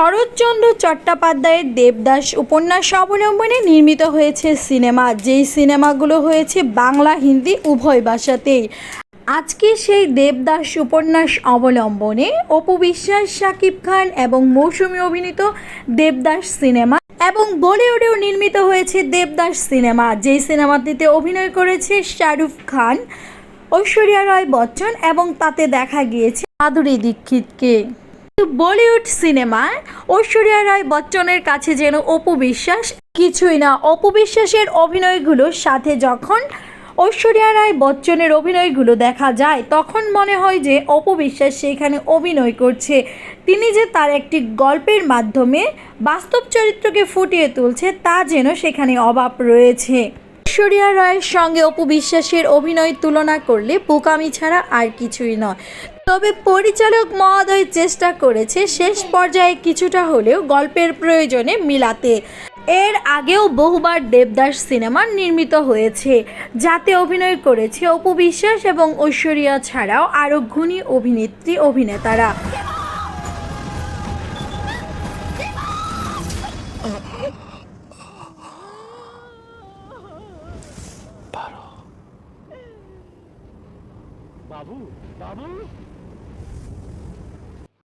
শরৎচন্দ্র চট্টোপাধ্যায়ের দেবদাস উপন্যাস অবলম্বনে নির্মিত হয়েছে সিনেমা। যেই সিনেমাগুলো হয়েছে বাংলা, হিন্দি, উভয় ভাষাতেই। আজকে সেই দেবদাস উপন্যাস অবলম্বনে অপু বিশ্বাস, শাকিব খান এবং মৌসুমি অভিনীত দেবদাস সিনেমা এবং বলিউডেও নির্মিত হয়েছে দেবদাস সিনেমা। যেই সিনেমাটিতে অভিনয় করেছে শাহরুখ খান, ঐশ্বরিয়া রায় বচ্চন এবং তাতে দেখা গিয়েছে মাধুরী দীক্ষিতকে। বলিউড সিনেমায় ঐশ্বরিয়া রায় বচ্চনের কাছে যেন অপু বিশ্বাস, কিছুই না। অপু বিশ্বাসের অভিনয়গুলোর সাথে যখন ঐশ্বরিয়া রায় বচ্চনের অভিনয়গুলো দেখা যায়, তখন মনে হয় যে অপু বিশ্বাস সেখানে অভিনয় করছে। তিনি যে তার একটি গল্পের মাধ্যমে বাস্তব চরিত্রকে ফুটিয়ে তুলছে, তা যেন সেখানে অভাব রয়েছে। ঐশ্বরিয়া রায়ের সঙ্গে অপু বিশ্বাসের অভিনয় তুলনা করলে বোকামি ছাড়া আর কিছুই নয়। তবে পরিচালক মহোদয় চেষ্টা করেছে শেষ পর্যায়ে কিছুটা হলেও গল্পের প্রয়োজনে মিলাতে। এর আগেও বহুবার দেবদাস সিনেমা নির্মিত হয়েছে, যাতে অভিনয় করেছে অপু বিশ্বাস এবং ঐশ্বরিয়া ছাড়াও আরও গুণী অভিনেত্রী অভিনেতারা। 바로. 마부 마부?